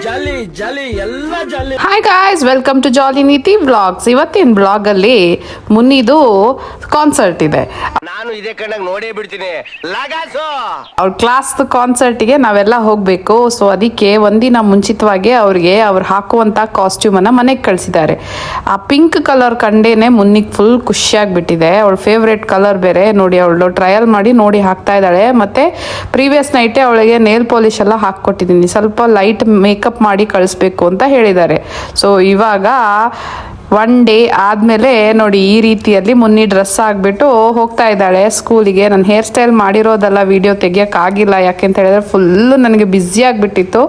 ಜಾಲಿ jolly ಎಲ್ಲ jolly. Hi guys welcome to jolly Neeti vlogs ಇವತ್ತಿನ ಬ್ಲಾಗಲ್ಲಿ ಮುನ್ನಿದು concert ಇದೆ. ನಾನು ಇದೇ ಕಣ್ಣಾಗ ನೋಡೇ ಬಿಡ್ತೀನಿ. ಅವ್ರ ಕ್ಲಾಸ್ ಕಾನ್ಸರ್ಟಿಗೆ ನಾವೆಲ್ಲ ಹೋಗಬೇಕು. ಸೊ ಅದಕ್ಕೆ ಒಂದಿನ ಮುಂಚಿತವಾಗಿ ಅವ್ರಿಗೆ ಅವ್ರು ಹಾಕುವಂಥ ಕಾಸ್ಟ್ಯೂಮನ್ನು ಮನೆಗೆ ಕಳಿಸಿದ್ದಾರೆ. ಆ ಪಿಂಕ್ ಕಲರ್ ಕಂಡೇನೆ ಮುನ್ನಿಗೆ ಫುಲ್ ಖುಷಿಯಾಗ್ಬಿಟ್ಟಿದೆ. ಅವಳ ಫೇವ್ರೇಟ್ ಕಲರ್ ಬೇರೆ. ನೋಡಿ ಅವಳು ಟ್ರಯಲ್ ಮಾಡಿ ನೋಡಿ ಹಾಕ್ತಾ ಇದ್ದಾಳೆ. ಮತ್ತು ಪ್ರೀವಿಯಸ್ ನೈಟೇ ಅವಳಿಗೆ ನೇಲ್ ಪಾಲಿಶ್ ಎಲ್ಲ ಹಾಕ್ಕೊಟ್ಟಿದ್ದೀನಿ. ಸ್ವಲ್ಪ ಲೈಟ್ ಮೇಕಪ್ ಮಾಡಿ ಕಳಿಸ್ಬೇಕು ಅಂತ ಹೇಳಿದ್ದಾರೆ. ಸೊ ಇವಾಗ ಒನ್ ಡೇ ಆದಮೇಲೆ ನೋಡಿ ಈ ರೀತಿಯಲ್ಲಿ ಮುನ್ನಿ ಡ್ರೆಸ್ ಆಗಿಬಿಟ್ಟು ಹೋಗ್ತಾ ಇದ್ದಾಳೆ ಸ್ಕೂಲಿಗೆ ನಾನು ಹೇರ್ ಸ್ಟೈಲ್ ಮಾಡಿರೋದೆಲ್ಲ ವಿಡಿಯೋ ತೆಗಿಯೋಕ್ಕಾಗಿಲ್ಲ ಯಾಕೆಂತ ಹೇಳಿದ್ರೆ ಫುಲ್ಲು ನನಗೆ ಬ್ಯುಸಿ ಆಗಿಬಿಟ್ಟಿತ್ತು.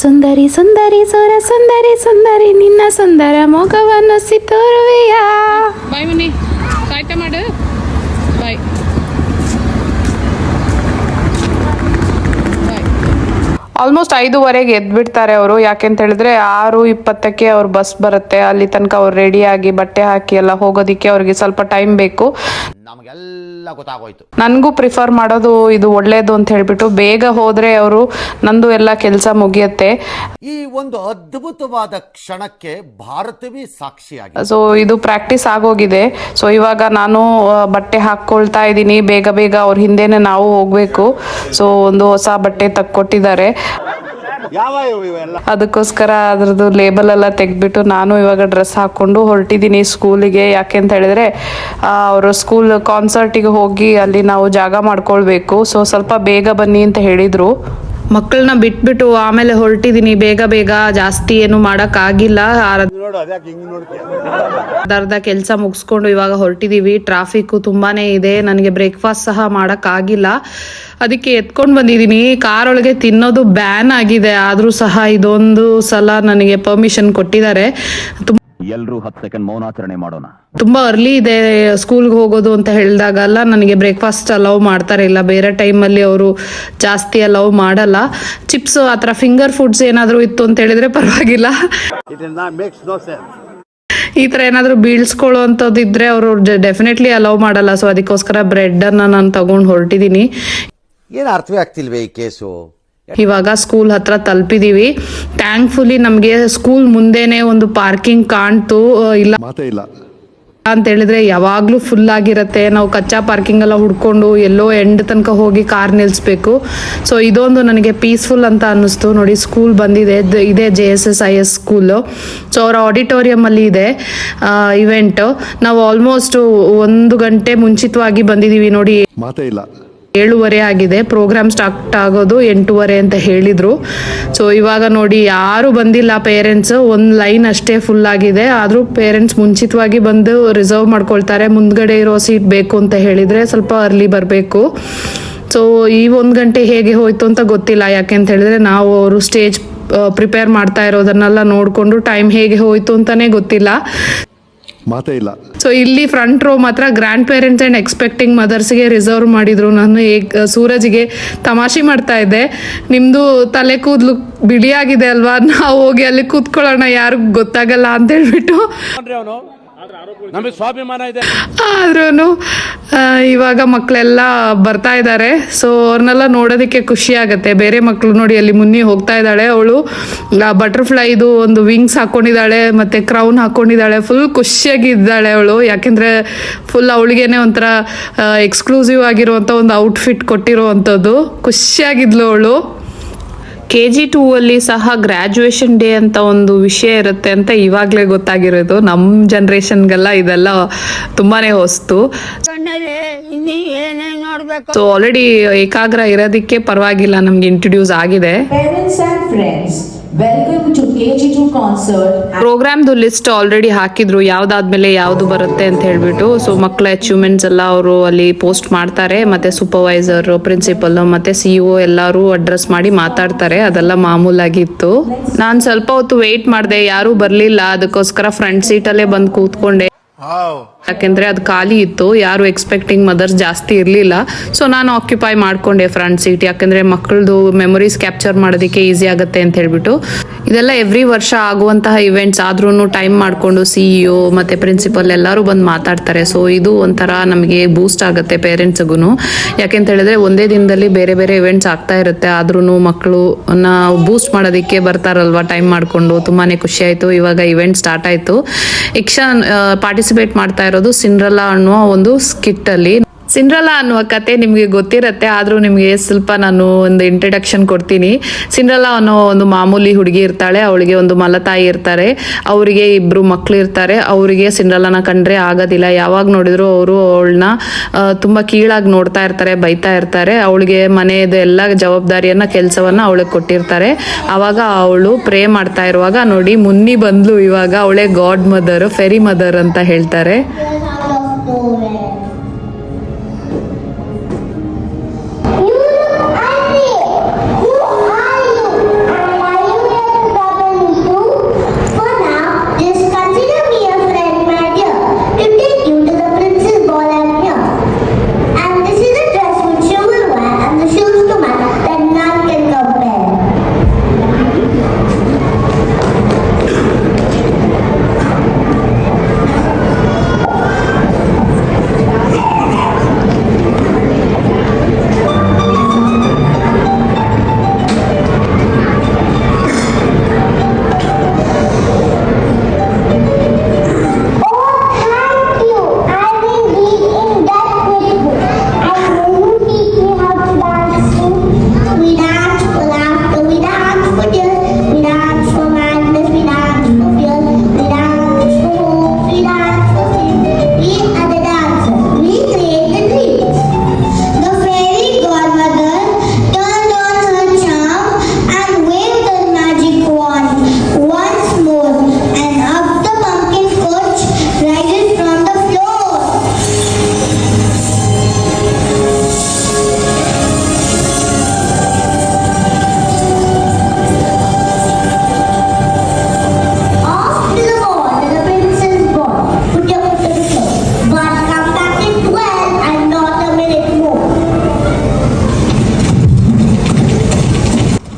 ಸುಂದರಿ ಸುಂದರಿ ಸುರ ಸುಂದರಿ ಸುಂದರಿ ನಿನ್ನ ಸುಂದರ ಮೋಗವನ್ನು ಸಿತೋರುವೆಯಾ? ಬಾಯ್ ಮುನಿ ಕಾಯ್ತಾ ಮಾಡು. ಬಾಯ್ ಬಾಯ್ ಆಲ್ಮೋಸ್ಟ್ ಐದುವರೆಗೆ ಎದ್ಬಿಡ್ತಾರೆ ಅವರು. ಯಾಕೆಂತ ಹೇಳಿದ್ರೆ ಆರು ಇಪ್ಪತ್ತಕ್ಕೆ ಅವ್ರ ಬಸ್ ಬರುತ್ತೆ. ಅಲ್ಲಿ ತನಕ ಅವ್ರು ರೆಡಿಯಾಗಿ ಬಟ್ಟೆ ಹಾಕಿ ಎಲ್ಲ ಹೋಗೋದಕ್ಕೆ ಅವ್ರಿಗೆ ಸ್ವಲ್ಪ ಟೈಮ್ ಬೇಕು. ನಮಗೆಲ್ಲ ಗೊತ್ತಾಗೋಯ್ತು. ನನಗೂ ಪ್ರಿಫರ್ ಮಾಡೋದು ಇದು ಒಳ್ಳೇದು ಅಂತ ಹೇಳ್ಬಿಟ್ಟು ಬೇಗ ಹೋದರೆ ಅವರು ನಂದು ಎಲ್ಲ ಕೆಲಸ ಮುಗಿಯುತ್ತೆ. ಈ ಒಂದು ಅದ್ಭುತವಾದ ಕ್ಷಣಕ್ಕೆ ಭಾರತವೇ ಸಾಕ್ಷಿಯಾಗಿದೆ ಸೊ ಇದು ಪ್ರಾಕ್ಟೀಸ್ ಆಗೋಗಿದೆ. ಸೊ ಇವಾಗ ನಾನು ಬಟ್ಟೆ ಹಾಕ್ಕೊಳ್ತಾ ಇದ್ದೀನಿ. ಬೇಗ ಬೇಗ ಅವ್ರ ಹಿಂದೆನೆ ನಾವು ಹೋಗಬೇಕು. ಸೊ ಒಂದು ಹೊಸ ಬಟ್ಟೆ ತಕ್ಕೊಟ್ಟಿದ್ದಾರೆ. ಅದಕ್ಕೋಸ್ಕರ ಅದ್ರದ್ದು ಲೇಬಲ್ ಎಲ್ಲ ತೆಗೆದ್ಬಿಟ್ಟು ನಾನು ಇವಾಗ ಡ್ರೆಸ್ ಹಾಕೊಂಡು ಹೊರಟಿದ್ದೀನಿ ಸ್ಕೂಲಿಗೆ ಯಾಕೆ ಅಂತ ಹೇಳಿದ್ರೆ ಅವರು ಸ್ಕೂಲ್ ಕಾನ್ಸರ್ಟಿಗೆ ಹೋಗಿ ಅಲ್ಲಿ ನಾವು ಜಾಗ ಮಾಡ್ಕೊಳ್ಬೇಕು. ಸೊ ಸ್ವಲ್ಪ ಬೇಗ ಬನ್ನಿ ಅಂತ ಹೇಳಿದರು. ಮಕ್ಕಳನ್ನ ಬಿಟ್ಬಿಟ್ಟು ಆಮೇಲೆ ಹೊರಟಿದೀನಿ. ಬೇಗ ಬೇಗ ಜಾಸ್ತಿ ಏನು ಮಾಡಕ್ ಆಗಿಲ್ಲ ಅರ್ಧ ಕೆಲಸ ಮುಗಿಸ್ಕೊಂಡು ಇವಾಗ ಹೊರಟಿದೀವಿ. ಟ್ರಾಫಿಕ್ ತುಂಬಾನೇ ಇದೆ. ನನಗೆ ಬ್ರೇಕ್ಫಾಸ್ಟ್ ಸಹ ಮಾಡೋಕ್ಕಾಗಿಲ್ಲ. ಅದಕ್ಕೆ ಎತ್ಕೊಂಡು ಬಂದಿದ್ದೀನಿ ಕಾರೊಳಗೆ ತಿನ್ನೋದು ಬ್ಯಾನ್ ಆಗಿದೆ. ಆದರೂ ಸಹ ಇದೊಂದು ಸಲ ನನಗೆ ಪರ್ಮಿಷನ್ ಕೊಟ್ಟಿದ್ದಾರೆ. ತುಂಬ ಎಲ್ರೂ ಹತ್ತು ಸೆಕೆಂಡ್ ಮೌನಾಚರಣೆ ಮಾಡೋಣ. ತುಂಬಾ ಅರ್ಲಿ ಇದೆ ಸ್ಕೂಲ್ಗೆ ಹೋಗೋದು ಅಂತ ಹೇಳಿದಾಗೆಲ್ಲ ನನಗೆ ಬ್ರೇಕ್ಫಾಸ್ಟ್ ಅಲೌ ಮಾಡ್ತಾರೆ ಇಲ್ಲ ಬೇರೆ ಟೈಮಲ್ಲಿ ಅವರು ಜಾಸ್ತಿ ಅಲೌ ಮಾಡಲ್ಲ. ಚಿಪ್ಸ್ ಆ ಥರ ಫಿಂಗರ್ ಫುಡ್ಸ್ ಏನಾದರೂ ಇತ್ತು ಅಂತ ಹೇಳಿದ್ರೆ ಪರವಾಗಿಲ್ಲ. ಈ ಥರ ಏನಾದರೂ ಬೀಳ್ಸ್ಕೊಳ್ಳೋ ಅಂಥದ್ದು ಇದ್ರೆ ಅವರು ಡೆಫಿನೆಟ್ಲಿ ಅಲೌ ಮಾಡಲ್ಲ. ಸೊ ಅದಕ್ಕೋಸ್ಕರ ಬ್ರೆಡ್ಡನ್ನು ನಾನು ತಗೊಂಡು ಹೊರಟಿದ್ದೀನಿ ಏನು ಅರ್ಥವೇ ಆಗ್ತಿಲ್ವೇ ಈ ಕೇಸು ಇವಾಗ ಸ್ಕೂಲ್ ಹತ್ರ ತಲುಪಿದೀವಿ. ಥ್ಯಾಂಕ್ಫುಲಿ ನಮಗೆ ಸ್ಕೂಲ್ ಮುಂದೆನೆ ಒಂದು ಪಾರ್ಕಿಂಗ್ ಕಾಣ್ತು ಇಲ್ಲ ಇಲ್ಲ. ಅಂತ ಹೇಳಿದ್ರೆ ಯಾವಾಗ್ಲೂ ಫುಲ್ ಆಗಿರತ್ತೆ. ನಾವು ಕಚ್ಚಾ ಪಾರ್ಕಿಂಗ್ ಎಲ್ಲ ಹುಡ್ಕೊಂಡು ಎಲ್ಲೋ ಎಂಡ್ ತನಕ ಹೋಗಿ ಕಾರ್ ನಿಲ್ಲಿಸ್ಬೇಕು ಸೊ ಇದೊಂದು ನನಗೆ ಪೀಸ್ಫುಲ್ ಅಂತ ಅನ್ನಿಸ್ತು. ನೋಡಿ ಸ್ಕೂಲ್ ಬಂದಿದೆ. ಇದೆ J S S I S school so ಅವರ ಆಡಿಟೋರಿಯಮಲ್ಲಿ ಇದೆ ಇವೆಂಟ್ ನಾವು ಆಲ್ಮೋಸ್ಟ್ ಒಂದು ಗಂಟೆ ಮುಂಚಿತವಾಗಿ ಬಂದಿದ್ದೀವಿ ನೋಡಿ. ಮಾತೇ ಇಲ್ಲ. ಏಳುವರೆ ಆಗಿದೆ. ಪ್ರೋಗ್ರಾಮ್ ಸ್ಟಾರ್ಟ್ ಆಗೋದು ಎಂಟೂವರೆ ಅಂತ ಹೇಳಿದ್ರು. ಸೊ ಇವಾಗ ನೋಡಿ ಯಾರು ಬಂದಿಲ್ಲ ಪೇರೆಂಟ್ಸ್ ಒಂದು ಲೈನ್ ಅಷ್ಟೇ ಫುಲ್ ಆಗಿದೆ. ಆದರೂ ಪೇರೆಂಟ್ಸ್ ಮುಂಚಿತವಾಗಿ ಬಂದು ರಿಸರ್ವ್ ಮಾಡ್ಕೊಳ್ತಾರೆ. ಮುಂದ್ಗಡೆ ಇರೋ ಸೀಟ್ ಬೇಕು ಅಂತ ಹೇಳಿದರೆ ಸ್ವಲ್ಪ ಅರ್ಲಿ ಬರಬೇಕು. ಸೊ ಈ ಒಂದು ಗಂಟೆ ಹೇಗೆ ಹೋಯ್ತು ಅಂತ ಗೊತ್ತಿಲ್ಲ. ಯಾಕೆ ಅಂತ ಹೇಳಿದ್ರೆ ನಾವು ಅವರು ಸ್ಟೇಜ್ ಪ್ರಿಪೇರ್ ಮಾಡ್ತಾ ಇರೋದನ್ನೆಲ್ಲ ನೋಡಿಕೊಂಡು ಟೈಮ್ ಹೇಗೆ ಹೋಯ್ತು ಅಂತಾನೆ ಗೊತ್ತಿಲ್ಲ. ಮಾತೇ ಇಲ್ಲ. ಸೊ ಇಲ್ಲಿ ಫ್ರಂಟ್ ರೋ ಮಾತ್ರ ಗ್ರ್ಯಾಂಡ್ ಪೇರೆಂಟ್ಸ್ ಆ್ಯಂಡ್ ಎಕ್ಸ್ಪೆಕ್ಟಿಂಗ್ ಮದರ್ಸ್ಗೆ ರಿಸರ್ವ್ ಮಾಡಿದ್ರು. ನಾನು ಏಕ್- ಸೂರಜ್ಗೆ ತಮಾಷೆ ಮಾಡ್ತಾ ಇದ್ದೆ. ನಿಮ್ಮದು ತಲೆ ಕೂದಲು ಬಿಳಿಯಾಗಿದೆ ಅಲ್ವಾ? ನಾವು ಹೋಗಿ ಅಲ್ಲಿ ಕೂತ್ಕೊಳ್ಳೋಣ ಯಾರಿಗೂ ಗೊತ್ತಾಗಲ್ಲ ಅಂತ ಹೇಳ್ಬಿಟ್ಟು. ನಮಗೆ ಸ್ವಾಭಿಮಾನ ಇದೆ. ಆದ್ರೂ ಇವಾಗ ಮಕ್ಕಳೆಲ್ಲ ಬರ್ತಾ ಇದ್ದಾರೆ. ಸೊ ಅವ್ರನ್ನೆಲ್ಲ ನೋಡೋದಕ್ಕೆ ಖುಷಿ ಆಗುತ್ತೆ. ಬೇರೆ ಮಕ್ಕಳು ನೋಡಿ ಅಲ್ಲಿ ಮುನ್ನಿ ಹೋಗ್ತಾ ಇದ್ದಾಳೆ. ಅವಳು ಬಟರ್ಫ್ಲೈದು ಒಂದು ವಿಂಗ್ಸ್ ಹಾಕೊಂಡಿದ್ದಾಳೆ ಮತ್ತು ಕ್ರೌನ್ ಹಾಕೊಂಡಿದ್ದಾಳೆ. ಫುಲ್ ಖುಷಿಯಾಗಿದ್ದಾಳೆ ಅವಳು. ಯಾಕೆಂದರೆ ಫುಲ್ ಅವಳಿಗೇನೆ ಒಂಥರ ಎಕ್ಸ್ಕ್ಲೂಸಿವ್ ಆಗಿರುವಂಥ ಒಂದು ಔಟ್ಫಿಟ್ ಕೊಟ್ಟಿರುವಂಥದ್ದು. ಖುಷಿಯಾಗಿದ್ಲು ಅವಳು. ಕೆ ಜಿ ಟೂ ಅಲ್ಲಿ ಸಹ ಗ್ರ್ಯಾಜುಯೇಷನ್ ಡೇ ಅಂತ ಒಂದು ವಿಷಯ ಇರುತ್ತೆ ಅಂತ ಇವಾಗಲೇ ಗೊತ್ತಾಗಿರೋದು. ನಮ್ಮ ಜನ್ರೇಷನ್ಗೆಲ್ಲ ಇದೆಲ್ಲ ತುಂಬಾನೇ ಹೊಸ್ತು. ಸೊ ಆಲ್ರೆಡಿ ಏಕಾಗ್ರ ಇರೋದಕ್ಕೆ ಪರವಾಗಿಲ್ಲ ನಮ್ಗೆ ಇಂಟ್ರೊಡ್ಯೂಸ್ ಆಗಿದೆ. ಪ್ರೋಗ್ರಾಮ್ದು ಲಿಸ್ಟ್ ಆಲ್ರೆಡಿ ಹಾಕಿದ್ರು ಯಾವ್ದಾದ್ಮೇಲೆ ಯಾವ್ದು ಬರುತ್ತೆ ಅಂತ ಹೇಳ್ಬಿಟ್ಟು. ಸೊ ಮಕ್ಕಳ ಅಚೀವ್ಮೆಂಟ್ಸ್ ಎಲ್ಲ ಅವರು ಅಲ್ಲಿ ಪೋಸ್ಟ್ ಮಾಡ್ತಾರೆ. ಮತ್ತೆ ಸೂಪರ್ವೈಸರ್ ಪ್ರಿನ್ಸಿಪಲ್ ಮತ್ತೆ ಸಿ ಒ ಎಲ್ಲರೂ ಅಡ್ರೆಸ್ ಮಾಡಿ ಮಾತಾಡ್ತಾರೆ. ಅದೆಲ್ಲ ಮಾಮೂಲಾಗಿತ್ತು. ನಾನು ಸ್ವಲ್ಪ ಹೊತ್ತು ವೇಟ್ ಮಾಡಿದೆ ಯಾರೂ ಬರಲಿಲ್ಲ. ಅದಕ್ಕೋಸ್ಕರ ಫ್ರಂಟ್ ಸೀಟಲ್ಲೇ ಬಂದು ಕೂತ್ಕೊಂಡೆ. ಯಾಕೆಂದ್ರೆ ಅದು ಖಾಲಿ ಇತ್ತು, ಯಾರು ಎಕ್ಸ್ಪೆಕ್ಟಿಂಗ್ ಮದರ್ಸ್ ಜಾಸ್ತಿ ಇರಲಿಲ್ಲ. ಸೊ ನಾನು ಆಕ್ಯುಪೈ ಮಾಡ್ಕೊಂಡೆ ಫ್ರಂಟ್ ಸೀಟ್ ಯಾಕಂದ್ರೆ ಮಕ್ಕಳದು ಮೆಮೊರೀಸ್ ಕ್ಯಾಪ್ಚರ್ ಮಾಡೋದಕ್ಕೆ ಈಸಿ ಆಗುತ್ತೆ ಅಂತ ಹೇಳ್ಬಿಟ್ಟು. ಇದೆಲ್ಲ ಎವ್ರಿ ವರ್ಷ ಆಗುವಂತಹ ಇವೆಂಟ್ಸ್ ಆದ್ರೂ ಟೈಮ್ ಮಾಡಿಕೊಂಡು ಸಿ ಇ ಮತ್ತೆ ಪ್ರಿನ್ಸಿಪಲ್ ಎಲ್ಲರೂ ಬಂದು ಮಾತಾಡ್ತಾರೆ. ಸೊ ಇದು ಒಂಥರ ನಮಗೆ ಬೂಸ್ಟ್ ಆಗುತ್ತೆ ಪೇರೆಂಟ್ಸ್ಗೂ ಯಾಕೆಂತ ಹೇಳಿದ್ರೆ ಒಂದೇ ದಿನದಲ್ಲಿ ಬೇರೆ ಬೇರೆ ಇವೆಂಟ್ಸ್ ಆಗ್ತಾ ಇರುತ್ತೆ. ಆದ್ರೂ ಮಕ್ಕಳು ಬೂಸ್ಟ್ ಮಾಡೋದಕ್ಕೆ ಬರ್ತಾರಲ್ವಾ ಟೈಮ್ ಮಾಡಿಕೊಂಡು. ತುಂಬಾನೇ ಖುಷಿ ಆಯಿತು. ಇವಾಗ ಇವೆಂಟ್ ಸ್ಟಾರ್ಟ್ ಆಯಿತು. ಯಕ್ಷನ್ ಪಾರ್ಟಿಸಿಪೇಟ್ ಮಾಡ್ತಾ ಇರೋದು ಸಿಂಡ್ರಲ್ಲಾ ಅನ್ನುವ ಒಂದು ಸ್ಕಿಟ್ ಅಲ್ಲಿ ಸಿಂಡ್ರಲ್ಲಾ ಅನ್ನುವ ಕತೆ ನಿಮಗೆ ಗೊತ್ತಿರತ್ತೆ, ಆದರೂ ನಿಮಗೆ ಸ್ವಲ್ಪ ನಾನು ಒಂದು ಇಂಟ್ರಡಕ್ಷನ್ ಕೊಡ್ತೀನಿ. ಸಿಂಡ್ರಲಾ ಅನ್ನೋ ಒಂದು ಮಾಮೂಲಿ ಹುಡುಗಿ ಇರ್ತಾಳೆ, ಅವಳಿಗೆ ಒಂದು ಮಲತಾಯಿ ಇರ್ತಾರೆ, ಅವರಿಗೆ ಇಬ್ಬರು ಮಕ್ಕಳು ಇರ್ತಾರೆ, ಅವರಿಗೆ ಸಿಂಡ್ರಲಾನ ಕಂಡ್ರೆ ಆಗೋದಿಲ್ಲ. ಯಾವಾಗ ನೋಡಿದ್ರು ಅವರು ಅವಳನ್ನ ತುಂಬ ಕೀಳಾಗಿ ನೋಡ್ತಾ ಇರ್ತಾರೆ, ಬೈತಾ ಇರ್ತಾರೆ. ಅವಳಿಗೆ ಮನೆಯದು ಎಲ್ಲ ಜವಾಬ್ದಾರಿಯನ್ನ, ಕೆಲಸವನ್ನ ಅವಳಿಗೆ ಕೊಟ್ಟಿರ್ತಾರೆ. ಆವಾಗ ಅವಳು ಪ್ರೇ ಮಾಡ್ತಾ ಇರುವಾಗ, ನೋಡಿ, ಮುನ್ನಿ ಬಂದ್ಲು ಇವಾಗ, ಅವಳೇ ಗಾಡ್ ಮದರ್ ಫೆರಿ ಮದರ್ ಅಂತ ಹೇಳ್ತಾರೆ.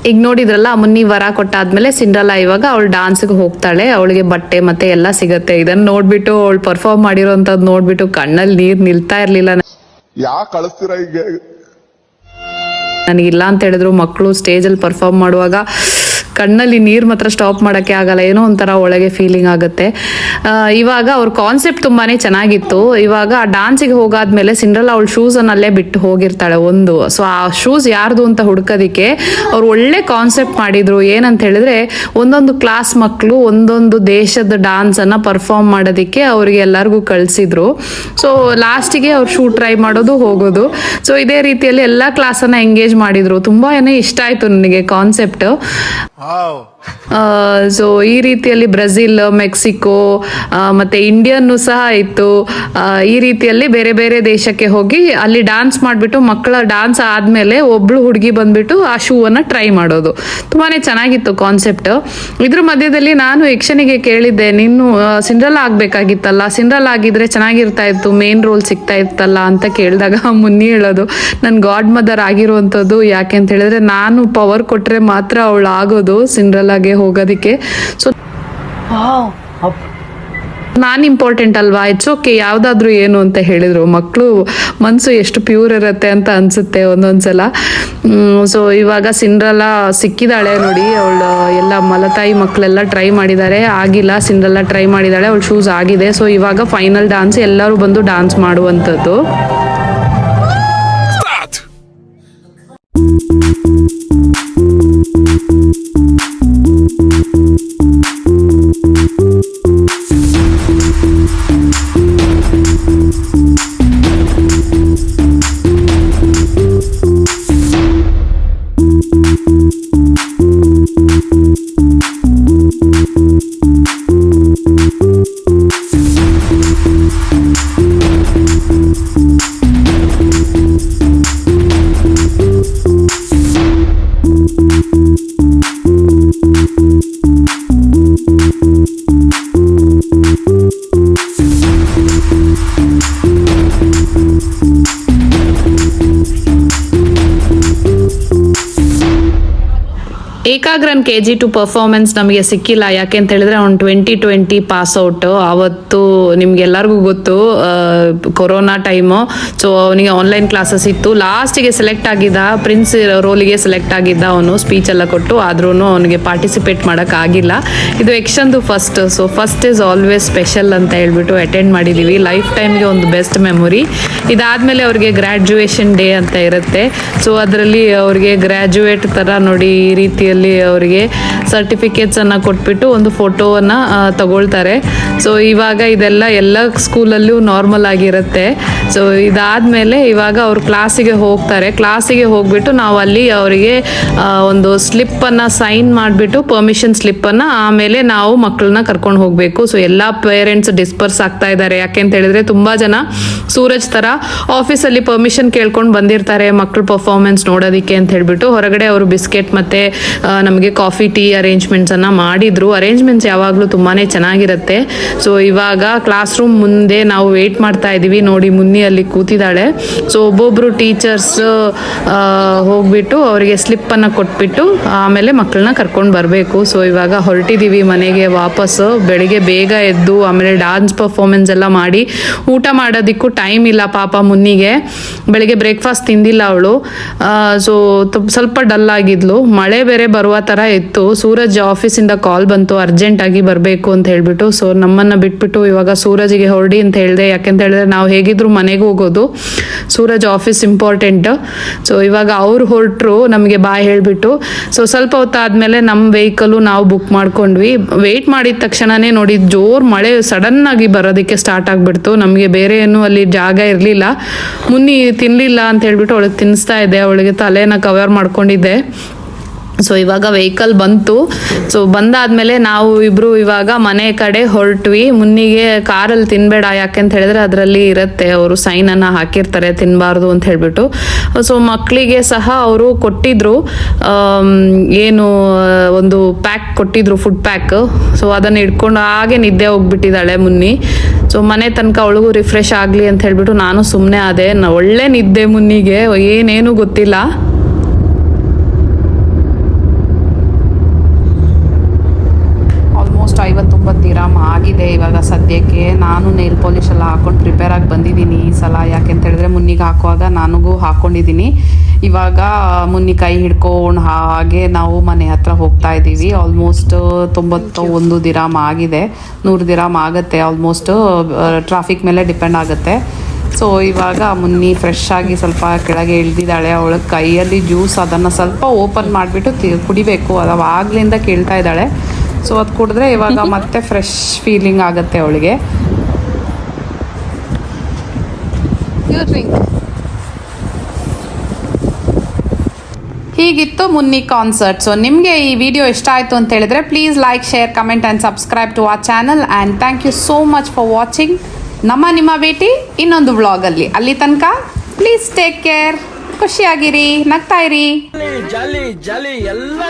ಈಗ ನೋಡಿದ್ರಲ್ಲ ಮುನ್ನಿ ವರ ಕೊಟ್ಟಾದ್ಮೇಲೆ ಸಿಂಡ್ರಲ್ಲ ಇವಾಗ ಅವಳು ಡಾನ್ಸ್ಗೆ ಹೋಗ್ತಾಳೆ ಅವಳಿಗೆ ಬಟ್ಟೆ ಮತ್ತೆ ಎಲ್ಲ ಸಿಗತ್ತೆ. ಇದನ್ನ ನೋಡ್ಬಿಟ್ಟು ಅವಳು ಪರ್ಫಾರ್ಮ್ ಮಾಡಿರೋಂಥದ್ದು ನೋಡ್ಬಿಟ್ಟು ಕಣ್ಣಲ್ಲಿ ನೀರ್ ನಿಲ್ತಾ ಇರ್ಲಿಲ್ಲ ಯಾಕೆ ಕಳಿಸ್ತೀರಾ ಈಗ ನನಗಿಲ್ಲ ಅಂತ ಹೇಳಿದ್ರು ಮಕ್ಕಳು ಸ್ಟೇಜಲ್ಲಿ ಪರ್ಫಾರ್ಮ್ ಮಾಡುವಾಗ ಕಣ್ಣಲ್ಲಿ ನೀರು ಮಾತ್ರ ಸ್ಟಾಪ್ ಮಾಡೋಕ್ಕೆ ಆಗಲ್ಲ, ಏನೋ ಒಂಥರ ಒಳಗೆ ಫೀಲಿಂಗ್ ಆಗುತ್ತೆ. ಇವಾಗ ಅವ್ರ ಕಾನ್ಸೆಪ್ಟ್ ತುಂಬಾನೇ ಚೆನ್ನಾಗಿತ್ತು. ಇವಾಗ ಆ ಡಾನ್ಸಿಗೆ ಹೋಗಾದ್ಮೇಲೆ ಸಿಂಡ್ರಲ್ ಅವಳ ಶೂಸನ್ನಲ್ಲೇ ಬಿಟ್ಟು ಹೋಗಿರ್ತಾಳೆ ಒಂದು. ಸೊ ಆ ಶೂಸ್ ಯಾರ್ದು ಅಂತ ಹುಡುಕೋದಿಕ್ಕೆ ಅವ್ರು ಒಳ್ಳೆ ಕಾನ್ಸೆಪ್ಟ್ ಮಾಡಿದ್ರು. ಏನಂತ ಹೇಳಿದ್ರೆ, ಒಂದೊಂದು ಕ್ಲಾಸ್ ಮಕ್ಕಳು ಒಂದೊಂದು ದೇಶದ ಡಾನ್ಸನ್ನು ಪರ್ಫಾರ್ಮ್ ಮಾಡೋದಕ್ಕೆ ಅವ್ರಿಗೆ ಎಲ್ಲರಿಗೂ ಕಳಿಸಿದ್ರು. ಸೊ ಲಾಸ್ಟಿಗೆ ಅವ್ರು ಶೂ ಟ್ರೈ ಮಾಡೋದು ಹೋಗೋದು. ಸೊ ಇದೇ ರೀತಿಯಲ್ಲಿ ಎಲ್ಲ ಕ್ಲಾಸನ್ನು ಎಂಗೇಜ್ ಮಾಡಿದ್ರು. ತುಂಬಾ ಇಷ್ಟ ಆಯಿತು ನನಗೆ ಕಾನ್ಸೆಪ್ಟ್ How? ಸೊ ಈ ರೀತಿಯಲ್ಲಿ ಬ್ರೆಜಿಲ್, ಮೆಕ್ಸಿಕೋ ಮತ್ತೆ ಇಂಡಿಯನ್ನು ಸಹ ಇತ್ತು. ಈ ರೀತಿಯಲ್ಲಿ ಬೇರೆ ಬೇರೆ ದೇಶಕ್ಕೆ ಹೋಗಿ ಅಲ್ಲಿ ಡಾನ್ಸ್ ಮಾಡಿಬಿಟ್ಟು ಮಕ್ಕಳ ಡಾನ್ಸ್ ಆದಮೇಲೆ ಒಬ್ಳು ಹುಡುಗಿ ಬಂದ್ಬಿಟ್ಟು ಆ ಶೂವನ್ನು ಟ್ರೈ ಮಾಡೋದು. ತುಂಬಾನೇ ಚೆನ್ನಾಗಿತ್ತು ಕಾನ್ಸೆಪ್ಟ್ ಇದ್ರ ಮಧ್ಯದಲ್ಲಿ ನಾನು ಯಕ್ಷನಿಗೆ ಕೇಳಿದ್ದೆ, ನೀನು ಸಿಂಡ್ರಲ್ ಆಗ್ಬೇಕಾಗಿತ್ತಲ್ಲ? ಸಿಂಡ್ರಲ್ ಆಗಿದ್ರೆ ಚೆನ್ನಾಗಿರ್ತಾ ಇತ್ತು ಮೇನ್ ರೋಲ್ ಸಿಗ್ತಾ ಇತ್ತಲ್ಲ? ಅಂತ ಕೇಳಿದಾಗ ಮುನ್ನಿ ಹೇಳೋದು ನನ್ನ ಗಾಡ್ ಮದರ್ ಆಗಿರುವಂಥದ್ದು ಯಾಕೆ? ಅಂತ ಹೇಳಿದ್ರೆ, ನಾನು ಪವರ್ ಕೊಟ್ಟರೆ ಮಾತ್ರ ಅವಳು ಆಗೋದು ಸಿಂಡ್ರಲ್ಲಾಗೆ ಹೋಗೋದಕ್ಕೆ. ಸೊ ನಾನು ಇಂಪಾರ್ಟೆಂಟ್ ಅಲ್ವಾ? ಇಟ್ಸ್ ಓಕೆ ಯಾವುದಾದ್ರೂ ಏನು ಅಂತ ಹೇಳಿದರು. ಮಕ್ಕಳು ಮನಸ್ಸು ಎಷ್ಟು ಪ್ಯೂರ್ ಇರುತ್ತೆ ಅಂತ ಅನಿಸುತ್ತೆ ಒಂದೊಂದ್ಸಲ. ಸೊ ಇವಾಗ ಸಿಂಡ್ರಲ್ಲ ಸಿಕ್ಕಿದಾಳೆ ನೋಡಿ. ಅವಳು ಎಲ್ಲ ಮಲತಾಯಿ ಮಕ್ಕಳೆಲ್ಲ ಟ್ರೈ ಮಾಡಿದ್ದಾರೆ. ಆಗಿಲ್ಲ ಸಿಂಡ್ರಲ್ಲ ಟ್ರೈ ಮಾಡಿದಾಳೆ ಅವಳು ಶೂಸ್ ಆಗಿದೆ. ಸೊ ಇವಾಗ ಫೈನಲ್ ಡಾನ್ಸ್ ಎಲ್ಲರೂ ಬಂದು ಡಾನ್ಸ್ ಮಾಡುವಂಥದ್ದು. ಏಕಾಗ್ರನ್ ಕೆ ಜಿ ಟು ಪರ್ಫಾರ್ಮೆನ್ಸ್ ನಮಗೆ ಸಿಕ್ಕಿಲ್ಲ. ಯಾಕೆ ಅಂತ ಹೇಳಿದ್ರೆ ಅವ್ನು ಟ್ವೆಂಟಿ ಟ್ವೆಂಟಿ ಪಾಸ್ ಔಟ್ ಅವತ್ತು ನಿಮ್ಗೆಲ್ಲರಿಗೂ ಗೊತ್ತು ಕೊರೋನಾ ಟೈಮು ಸೊ ಅವನಿಗೆ ಆನ್ಲೈನ್ ಕ್ಲಾಸಸ್ ಇತ್ತು. ಲಾಸ್ಟಿಗೆ ಸೆಲೆಕ್ಟ್ ಆಗಿದ್ದ ಪ್ರಿನ್ಸ್ ರೋಲಿಗೆ ಸೆಲೆಕ್ಟ್ ಆಗಿದ್ದ ಅವನು ಸ್ಪೀಚ್ ಎಲ್ಲ ಕೊಟ್ಟು ಆದ್ರೂ ಅವನಿಗೆ ಪಾರ್ಟಿಸಿಪೇಟ್ ಮಾಡೋಕ್ಕಾಗಿಲ್ಲ ಇದು ಎಕ್ಷನ್ದು first so first is always special ಅಂತ ಹೇಳ್ಬಿಟ್ಟು ಅಟೆಂಡ್ ಮಾಡಿದ್ದೀವಿ ಲೈಫ್ ಟೈಮ್ಗೆ ಒಂದು ಬೆಸ್ಟ್ ಮೆಮೊರಿ ಇದಾದಮೇಲೆ ಅವ್ರಿಗೆ ಗ್ರ್ಯಾಜುಯೇಷನ್ ಡೇ ಅಂತ ಇರುತ್ತೆ. ಸೊ ಅದರಲ್ಲಿ ಅವ್ರಿಗೆ ಗ್ರ್ಯಾಜುಯೇಟ್ ಥರ ನೋಡಿ ಈ ರೀತಿಯಲ್ಲಿ ಅವರಿಗೆ ಸರ್ಟಿಫಿಕೇಟ್ಸನ್ನು ಕೊಟ್ಬಿಟ್ಟು ಒಂದು ಫೋಟೋವನ್ನ ತಗೊಳ್ತಾರೆ. ಸೊ ಇವಾಗ ಇದೆಲ್ಲ ಎಲ್ಲ ಸ್ಕೂಲಲ್ಲೂ ನಾರ್ಮಲ್ ಆಗಿರುತ್ತೆ. ಸೊ ಇದಾದಮೇಲೆ ಇವಾಗ ಅವ್ರು ಕ್ಲಾಸಿಗೆ ಹೋಗ್ತಾರೆ. ಕ್ಲಾಸಿಗೆ ಹೋಗ್ಬಿಟ್ಟು ನಾವು ಅಲ್ಲಿ ಅವರಿಗೆ ಒಂದು ಸ್ಲಿಪ್ಪನ್ನು ಸೈನ್ ಮಾಡಿಬಿಟ್ಟು ಪರ್ಮಿಷನ್ ಸ್ಲಿಪ್ಪನ್ನು ಆಮೇಲೆ ನಾವು ಮಕ್ಕಳನ್ನ ಕರ್ಕೊಂಡು ಹೋಗಬೇಕು. ಸೊ ಎಲ್ಲ ಪೇರೆಂಟ್ಸ್ ಡಿಸ್ಪರ್ಸ್ ಆಗ್ತಾ ಇದ್ದಾರೆ. ಯಾಕೆ ಅಂತ ಹೇಳಿದ್ರೆ ತುಂಬ ಜನ ಸೂರಜ್ ಥರ ಆಫೀಸಲ್ಲಿ ಪರ್ಮಿಷನ್ ಕೇಳ್ಕೊಂಡು ಬಂದಿರ್ತಾರೆ ಮಕ್ಕಳ ಪರ್ಫಾರ್ಮೆನ್ಸ್ ನೋಡೋದಕ್ಕೆ ಅಂತ ಹೇಳಿಬಿಟ್ಟು. ಹೊರಗಡೆ ಅವರು ಬಿಸ್ಕೆಟ್ ಮತ್ತು ನಮಗೆ ಕಾಫಿ ಟೀ ಅರೇಂಜ್ಮೆಂಟ್ಸನ್ನು ಮಾಡಿದ್ರು. ಅರೇಂಜ್ಮೆಂಟ್ಸ್ ಯಾವಾಗಲೂ ತುಂಬಾ ಚೆನ್ನಾಗಿರುತ್ತೆ. ಸೊ ಇವಾಗ ಕ್ಲಾಸ್ ರೂಮ್ ಮುಂದೆ ನಾವು ವೇಟ್ ಮಾಡ್ತಾ ಇದ್ದೀವಿ ನೋಡಿ ಮುನ್ನಿ ಅಲ್ಲಿ ಕೂತಿದ್ದಾಳೆ ಸೊ ಒಬ್ಬೊಬ್ಬರು ಟೀಚರ್ಸ್ ಹೋಗ್ಬಿಟ್ಟು ಅವರಿಗೆ ಸ್ಲಿಪ್ಪನ್ನು ಕೊಟ್ಬಿಟ್ಟು ಆಮೇಲೆ ಮಕ್ಕಳನ್ನ ಕರ್ಕೊಂಡು ಬರಬೇಕು. ಸೊ ಇವಾಗ ಹೊರಟಿದ್ದೀವಿ ಮನೆಗೆ ವಾಪಸ್ಸು ಬೆಳಿಗ್ಗೆ ಬೇಗ ಎದ್ದು ಆಮೇಲೆ ಡಾನ್ಸ್ ಪರ್ಫಾರ್ಮೆನ್ಸ್ ಎಲ್ಲ ಮಾಡಿ ಊಟ ಮಾಡೋದಕ್ಕೂ ಟೈಮ್ ಇಲ್ಲ ಪಾಪ ಮುನ್ನಿಗೆ. ಬೆಳಿಗ್ಗೆ ಬ್ರೇಕ್ಫಾಸ್ಟ್ ತಿಂದಿಲ್ಲ ಅವಳು. ಸೊ ಸ್ವಲ್ಪ ಡಲ್ ಆಗಿದ್ಲು. ಮಳೆ ಬೇರೆ ಬರುವ ಥರ ಇತ್ತು. ಸೂರಜ್ ಆಫೀಸಿಂದ ಕಾಲ್ ಬಂತು. ಅರ್ಜೆಂಟಾಗಿ ಬರಬೇಕು ಅಂತ ಹೇಳಿಬಿಟ್ಟು. ಸೊ ನಮ್ಮನ್ನು ಬಿಟ್ಬಿಟ್ಟು ಇವಾಗ ಸೂರಜಿಗೆ ಹೊರಡಿ ಅಂತ ಹೇಳಿದೆ. ಯಾಕೆಂತ ಹೇಳಿದ್ರೆ ನಾವು ಹೇಗಿದ್ರು ಮನೆಗೆ ಹೋಗೋದು. ಸೂರಜ್ ಆಫೀಸ್ ಇಂಪಾರ್ಟೆಂಟ್ ಸೊ ಇವಾಗ ಅವ್ರು ಹೊರಟರು, ನಮಗೆ ಬಾಯ್ ಹೇಳಿಬಿಟ್ಟು. ಸೊ ಸ್ವಲ್ಪ ಹೊತ್ತಾದ್ಮೇಲೆ ನಮ್ಮ ವೆಹಿಕಲು ನಾವು ಬುಕ್ ಮಾಡ್ಕೊಂಡ್ವಿ. ವೆಯ್ಟ್ ಮಾಡಿದ ತಕ್ಷಣನೇ ನೋಡಿ, ಜೋರು ಮಳೆ ಸಡನ್ ಆಗಿ ಬರೋದಕ್ಕೆ ಸ್ಟಾರ್ಟ್ ಆಗಿಬಿಡ್ತು. ನಮಗೆ ಬೇರೆ ಏನು ಅಲ್ಲಿ ಜಾಗ ಇರಲಿಲ್ಲ. ಮುನ್ನಿ ತಿನ್ನಲಿಲ್ಲ ಅಂತ ಹೇಳ್ಬಿಟ್ಟು ಅವಳಿಗೆ ತಿನ್ನಿಸ್ತಾ ಇದೆ ಅವಳಿಗೆ ತಲೆನ ಕವರ್ ಮಾಡ್ಕೊಂಡಿದ್ದೆ. ಸೊ ಇವಾಗ ವೆಹಿಕಲ್ ಬಂತು. ಸೊ ಬಂದಾದ್ಮೇಲೆ ನಾವು ಇಬ್ರು ಇವಾಗ ಮನೆ ಕಡೆ ಹೊರಟ್ವಿ. ಮುನ್ನಿಗೆ ಕಾರಲ್ಲಿ ತಿನ್ಬೇಡ ಯಾಕೆ ಅಂತ ಹೇಳಿದ್ರೆ ಅದರಲ್ಲಿ ಇರುತ್ತೆ. ಅವರು ಸೈನ್ ಅನ್ನ ಹಾಕಿರ್ತಾರೆ ತಿನ್ನಬಾರ್ದು ಅಂತ ಹೇಳ್ಬಿಟ್ಟು. ಸೊ ಮಕ್ಕಳಿಗೆ ಸಹ ಅವರು ಕೊಟ್ಟಿದ್ರು. ಏನು, ಒಂದು ಪ್ಯಾಕ್ ಕೊಟ್ಟಿದ್ರು ಫುಡ್ ಪ್ಯಾಕ್ ಸೊ ಅದನ್ನು ಇಟ್ಕೊಂಡು ಹಾಗೆ ನಿದ್ದೆ ಹೋಗ್ಬಿಟ್ಟಿದ್ದಾಳೆ ಮುನ್ನಿ. ಸೊ ಮನೆ ತನಕ ಅವಳಿಗೂ ರಿಫ್ರೆಶ್ ಆಗಲಿ ಅಂತ ಹೇಳ್ಬಿಟ್ಟು ನಾನು ಸುಮ್ಮನೆ ನ- ಒಳ್ಳೆ ನಿದ್ದೆ ಮುನ್ನಿಗೆ. ಏನೇನು ಗೊತ್ತಿಲ್ಲ ಆಲ್ಮೋಸ್ಟ್ ಐವತ್ತೊಂಬತ್ತು ದಿರಾಮ್ ಆಗಿದೆ ಇವಾಗ ಸದ್ಯಕ್ಕೆ. ನಾನು ನೇಲ್ ಪಾಲಿಶ್ ಎಲ್ಲ ಹಾಕೊಂಡು ಪ್ರಿಪೇರ್ ಆಗಿ ಬಂದಿದ್ದೀನಿ ಈ ಸಲ. ಯಾಕೆ ಅಂತ ಹೇಳಿದ್ರೆ ಮುನ್ನಿಗೆ ಹಾಕುವಾಗ ನನಗೂ ಹಾಕೊಂಡಿದ್ದೀನಿ. ಇವಾಗ ಮುನ್ನಿ ಕೈ ಹಿಡ್ಕೊಂಡು ಹಾಗೆ ನಾವು ಮನೆ ಹತ್ರ ಹೋಗ್ತಾ ಇದ್ದೀವಿ. ಆಲ್ಮೋಸ್ಟ್ ತೊಂಬತ್ತ ಒಂದು ದಿರಾಮ್ ಆಗಿದೆ. ನೂರು ದಿರಾಮ್ ಆಗುತ್ತೆ. ಆಲ್ಮೋಸ್ಟ್ ಟ್ರಾಫಿಕ್ ಮೇಲೆ ಡಿಪೆಂಡ್ ಆಗುತ್ತೆ. ಸೊ ಇವಾಗ ಮುನ್ನಿ ಫ್ರೆಶ್ ಆಗಿ ಸ್ವಲ್ಪ ಕೆಳಗೆ ಇಳ್ದಿದ್ದಾಳೆ. ಅವಳ ಕೈಯಲ್ಲಿ ಜ್ಯೂಸ್ ಅದನ್ನು ಸ್ವಲ್ಪ ಓಪನ್ ಮಾಡಿಬಿಟ್ಟು ಕುಡಿಬೇಕು. ಅದು ಆಗ್ಲಿಂದ ಕೇಳ್ತಾ ಇದ್ದಾಳೆ. ಸೊ ಅದು ಕುಡಿದ್ರೆ ಇವಾಗ ಮತ್ತೆ ಫ್ರೆಶ್ ಫೀಲಿಂಗ್ ಆಗುತ್ತೆ ಅವಳಿಗೆ. ಹೀಗಿತ್ತು ಮುನ್ನಿ ಕಾನ್ಸರ್ಟ್ ಸೊ ನಿಮಗೆ ಈ ವಿಡಿಯೋ ಇಷ್ಟ ಆಯಿತು ಅಂತ ಹೇಳಿದ್ರೆ please like share comment and subscribe to ಆ channel and thank you so much for watching ನಮ್ಮ ನಿಮ್ಮ ಭೇಟಿ ಇನ್ನೊಂದು ವ್ಲಾಗಲ್ಲಿ ಅಲ್ಲಿ. ತನಕ ಪ್ಲೀಸ್ ಟೇಕ್ ಕೇರ್ ಖುಷಿಯಾಗಿರಿ. ನಗ್ತಾ ಇರಿ. ಜಾಲಿ ಎಲ್ಲ